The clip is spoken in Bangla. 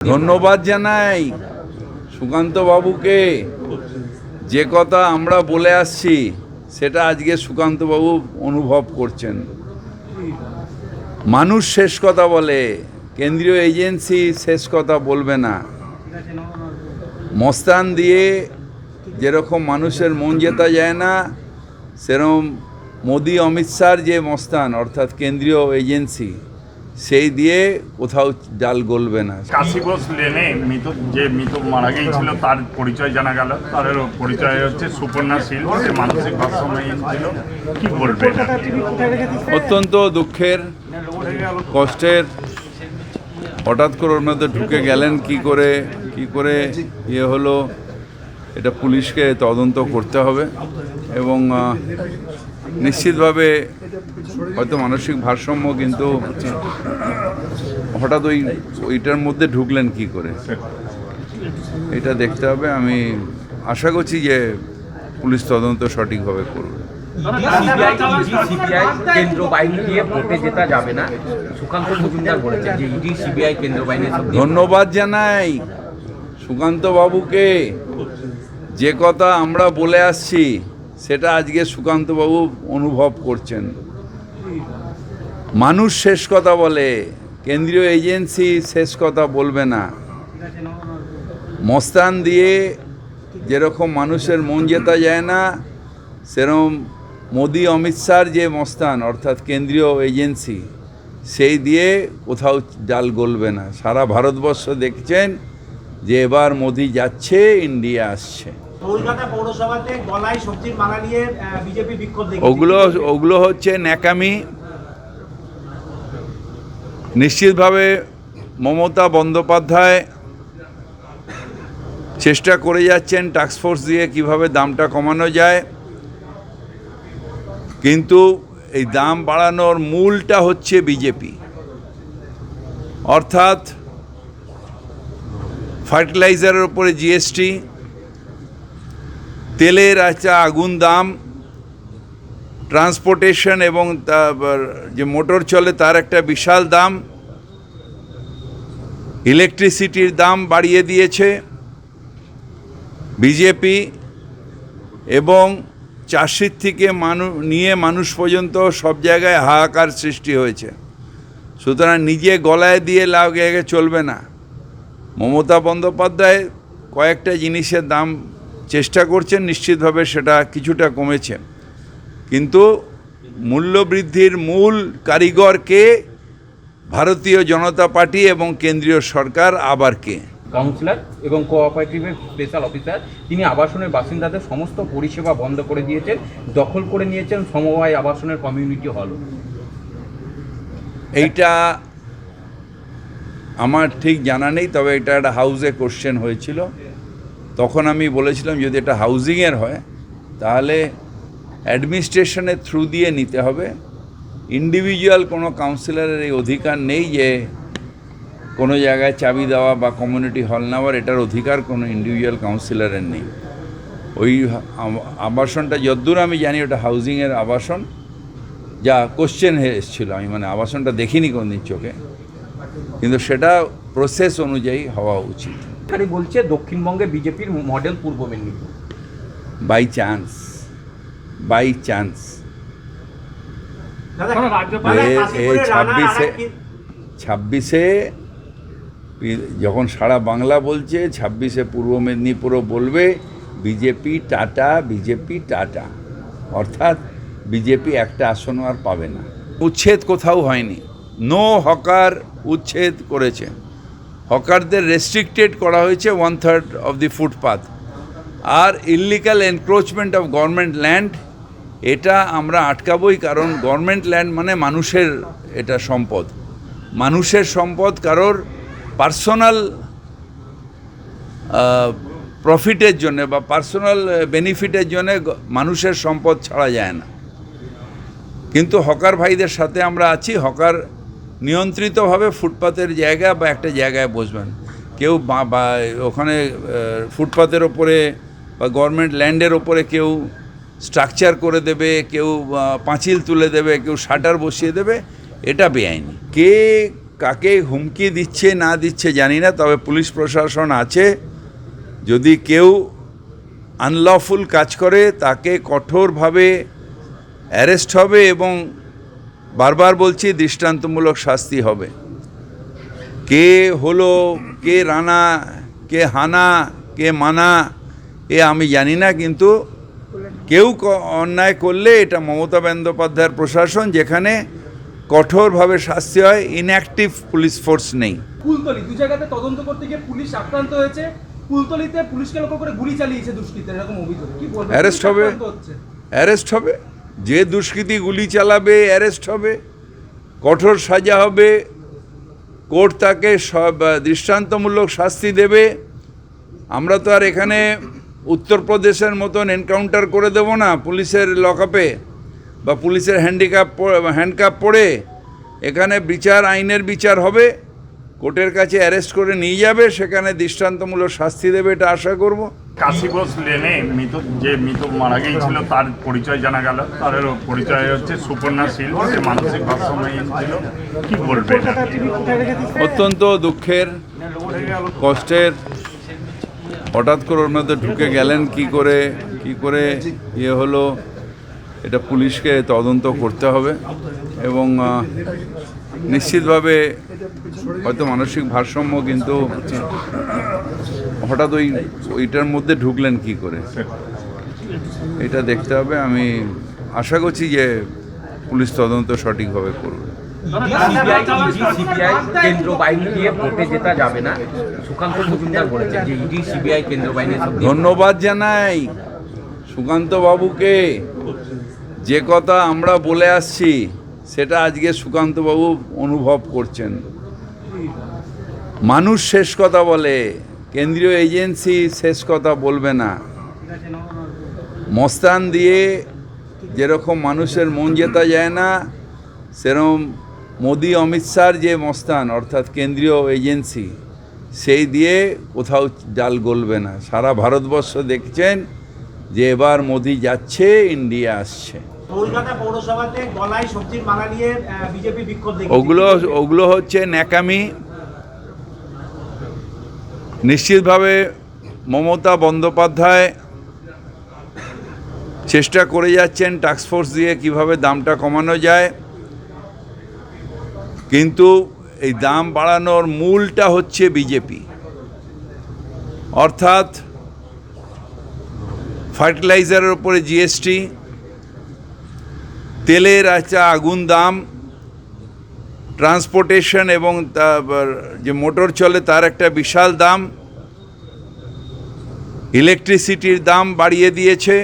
ধন্যবাদ জানাই সুকান্ত বাবুকে যে কথা আমরা বলে আসছি, সেটা আজকে সুকান্ত বাবু অনুভব করছেন। মানুষ শেষ কথা বলে, কেন্দ্রীয় এজেন্সি শেষ কথা বলবে না। মস্তান দিয়ে যেরকম মানুষের মন জেতা যায় না, সেরকম মোদি, অমিত শাহর যে মস্তান, অর্থাৎ কেন্দ্রীয় এজেন্সি সেই দিয়ে কোথাও ডাল গলবে না। কাশীবোস লেনে মৃত যে মৃত মারা গিয়েছিল তার পরিচয় জানা গেল। তার পরিচয় হচ্ছে সুপর্ণা শীল সে মানসিক ভারসাম্যহীন ছিল কি বলবে অত্যন্ত দুঃখের কষ্টের। হঠাৎ করে ওর মধ্যে ঢুকে গেলেন কি করে কি করে ইয়ে হলো এটা পুলিশকে তদন্ত করতে হবে। এবং নিশ্চিতভাবে হয়তো মানসিক ভারসাম্য কিন্তু হঠাৎ ওই ওইটার মধ্যে ঢুকলেন কি করে? এটা দেখতে হবে। আমি আশা করছি যে পুলিশ তদন্ত সঠিকভাবে করবে। ধন্যবাদ জানাই সুকান্ত বাবুকে যে কথা আমরা বলে আসছি সেটা আজকে সুকান্ত বাবু অনুভব করছেন। মানুষ শেষ কথা বলে, কেন্দ্রীয় এজেন্সি শেষ কথা বলবে না। মস্তান দিয়ে যেরকম মানুষের মন জেতা যায় না, সেরকম মোদি, অমিত শাহর যে মস্তান, অর্থাৎ কেন্দ্রীয় এজেন্সি, সেই দিয়ে কোথাও ডাল গলবে না। সারা ভারতবর্ষ দেখছেন যে এবার মোদি যাচ্ছে, ইন্ডিয়া আসছে। ওগুলো ওগুলো হচ্ছে ন্যাকামি। নিশ্চিতভাবে মমতা বন্দ্যোপাধ্যায় চেষ্টা করে যাচ্ছেন টাস্কফোর্স দিয়ে কীভাবে দামটা কমানো যায়। কিন্তু এই দাম বাড়ানোর মূলটা হচ্ছে বিজেপি। অর্থাৎ ফার্টিলাইজারের উপরে জিএসটি তেলের একটা আগুন দাম ট্রান্সপোর্টেশন এবং যে মোটর চলে তার একটা বিশাল দাম ইলেকট্রিসিটির দাম বাড়িয়ে দিয়েছে বিজেপি এবং চাষির থেকে মানুষ নিয়ে মানুষ পর্যন্ত সব জায়গায় হাহাকার সৃষ্টি হয়েছে। সুতরাং নিজে গলায় দিয়ে জায়গায় চলবে না। মমতা বন্দ্যোপাধ্যায় কয়েকটা জিনিসের দাম চেষ্টা করছেন নিশ্চিতভাবে সেটা কিছুটা কমেছে। কিন্তু মূল্যবৃদ্ধির মূল কারিগরকে ভারতীয় জনতা পার্টি এবং কেন্দ্রীয় সরকার আবার কে? কাউন্সিলর এবং কোঅপারেটিভের স্পেশাল অফিসার তিনি আবাসনের বাসিন্দাদের সমস্ত পরিষেবা বন্ধ করে দিয়েছেন দখল করে নিয়েছেন সমবায় আবাসনের কমিউনিটি হল এইটা আমার ঠিক জানা নেই তবে এটা একটা হাউসে কোশ্চেন হয়েছিল। তখন আমি বলেছিলাম, যদি এটা হাউজিংয়ের হয়, তাহলে অ্যাডমিনিস্ট্রেশনের থ্রু দিয়ে নিতে হবে। ইন্ডিভিজুয়াল কোনো কাউন্সিলরের এই অধিকার নেই যে কোনো জায়গায় চাবি দেওয়া বা কমিউনিটি হল নেওয়ার, এটার অধিকার কোনো ইন্ডিভিজুয়াল কাউন্সিলরের নেই। ওই আবাসনটা যদ্দূর আমি জানি ওটা হাউজিংয়ের আবাসন। যা কোশ্চেন হয়ে এসেছিল, আমি মানে আবাসনটা দেখিনি কোনদিন চোখে। কিন্তু সেটা প্রসেস অনুযায়ী হওয়া উচিত। এখানে বলছে দক্ষিণবঙ্গে বিজেপির model Purba Medinipur. By chance by chance ছাব্বিশে ছাব্বিশে যখন সারা বাংলা বলছে ছাব্বিশে পূর্ব মেদিনীপুরও বলবে বিজেপি টাটা বিজেপি টাটা। অর্থাৎ বিজেপি একটা আসনও আর পাবে না। উচ্ছেদ কোথাও হয়নি। নো হকার উচ্ছেদ করেছে। হকারদের রেস্ট্রিক্টেড করা হয়েছে one third of the footpath R illegal encroachment of government land এটা আমরা আটকাবই কারণ গভর্নমেন্ট ল্যান্ড মানে মানুষের এটা সম্পদ। মানুষের সম্পদ কারোর পার্সোনাল প্রফিটের জন্য বা পার্সোনাল বেনিফিটের জন্য মানুষের সম্পদ ছাড়া যায় না। কিন্তু হকার ভাইদের সাথে আমরা আছি, হকার নিয়ন্ত্রিতভাবে ফুটপাতের জায়গা বা একটা জায়গায় বসবেন। কেউ বা- ওখানে ফুটপাতের ওপরে বা গভর্নমেন্ট ল্যান্ডের ওপরে কেউ স্ট্রাকচার করে দেবে, কেউ পাঁচিল তুলে দেবে, কেউ শাটার বসিয়ে দেবে, এটা বেআইনি। কে কাকে হুমকি দিচ্ছে, না দিচ্ছে জানি না, তবে পুলিশ প্রশাসন আছে। যদি কেউ আনলফুল কাজ করে, তাকে কঠোরভাবে অ্যারেস্ট হবে এবং বারবার বলছি দৃষ্টান্তমূলক শাস্তি হবে। কে হলো কে রানা কে হানা কে মানা এ আমি জানি না কিন্তু কেউ অন্যায় করলে এটা মমতা বন্দ্যোপাধ্যায়ের প্রশাসন যেখানে কঠোরভাবে শাস্তি হয় ইনঅ্যাক্টিভ পুলিশ ফোর্স নেই। কুলতলি দু জায়গাতে তদন্ত করতে গিয়ে পুলিশ আক্রান্ত হয়েছে। কুলতলিতে পুলিশকে লক্ষ্য করে গুলি চালিয়েছে দুষ্কৃতীরা এরকম অভিযোগ। কি Arrest হবে। অ্যারেস্ট হবে। যে দুষ্কৃতী গুলি চালাবে অ্যারেস্ট হবে, কঠোর সাজা হবে, কোর্ট তাকে সব দৃষ্টান্তমূলক শাস্তি দেবে। আমরা তো আর এখানে উত্তরপ্রদেশের মতন এনকাউন্টার করে দেব না, পুলিশের লকআপে বা পুলিশের হ্যান্ডিক্যাপ হ্যান্ডকাপ পড়ে এখানে বিচার, আইনের বিচার হবে, কোর্টের কাছে অ্যারেস্ট করে নিয়ে যাবে, সেখানে দৃষ্টান্তমূলক শাস্তি দেবে, এটা আশা করব। কাশি ঘোষ লেনে মৃত, যে মৃত মারা গিয়েছিল, তার পরিচয় জানা গেল। তার পরিচয় হচ্ছে সুপর্ণা শীল, সে মানসিক ভারসাম্যহীন ছিল কি বলবে? অত্যন্ত দুঃখের, কষ্টের, হঠাৎ করে ওর মধ্যে ঢুকে গেলেন, কি করে কি করে ইয়ে হলো, এটা পুলিশকে তদন্ত করতে হবে। এবং নিশ্চিতভাবে হয়তো মানসিক ভারসাম্য কিন্তু হঠাৎ ওই ওইটার মধ্যে ঢুকলেন কি করে? এটা দেখতে হবে। আমি আশা করছি যে পুলিশ তদন্ত সঠিকভাবে করবে। ধন্যবাদ জানাই সুকান্ত বাবুকে যে কথা আমরা বলে আসছি সেটা আজকে সুকান্তবাবু অনুভব করছেন। মানুষ শেষ কথা বলে, কেন্দ্রীয় এজেন্সি শেষ কথা বলবে না। মস্তান দিয়ে যেরকম মানুষের মন জেতা যায় না, সেরকম মোদি, অমিত শাহর যে মস্তান, অর্থাৎ কেন্দ্রীয় এজেন্সি, সেই দিয়ে কোথাও ডাল গলবে না। সারা ভারতবর্ষ দেখছেন যে এবার মোদি যাচ্ছে, ইন্ডিয়া আসছে। ওগুলো ওগুলো হচ্ছে ন্যাকামি। নিশ্চিতভাবে মমতা বন্দ্যোপাধ্যায় চেষ্টা করে যাচ্ছেন টাস্কফোর্স দিয়ে কীভাবে দামটা কমানো যায়। কিন্তু এই দাম বাড়ানোর মূলটা হচ্ছে বিজেপি। অর্থাৎ ফার্টিলাইজারের উপরে জিএসটি তেলের একটা আগুন দাম ট্রান্সপোর্টেশন এবং যে মোটর চলে তার একটা বিশাল দাম ইলেকট্রিসিটির দাম বাড়িয়ে দিয়েছে।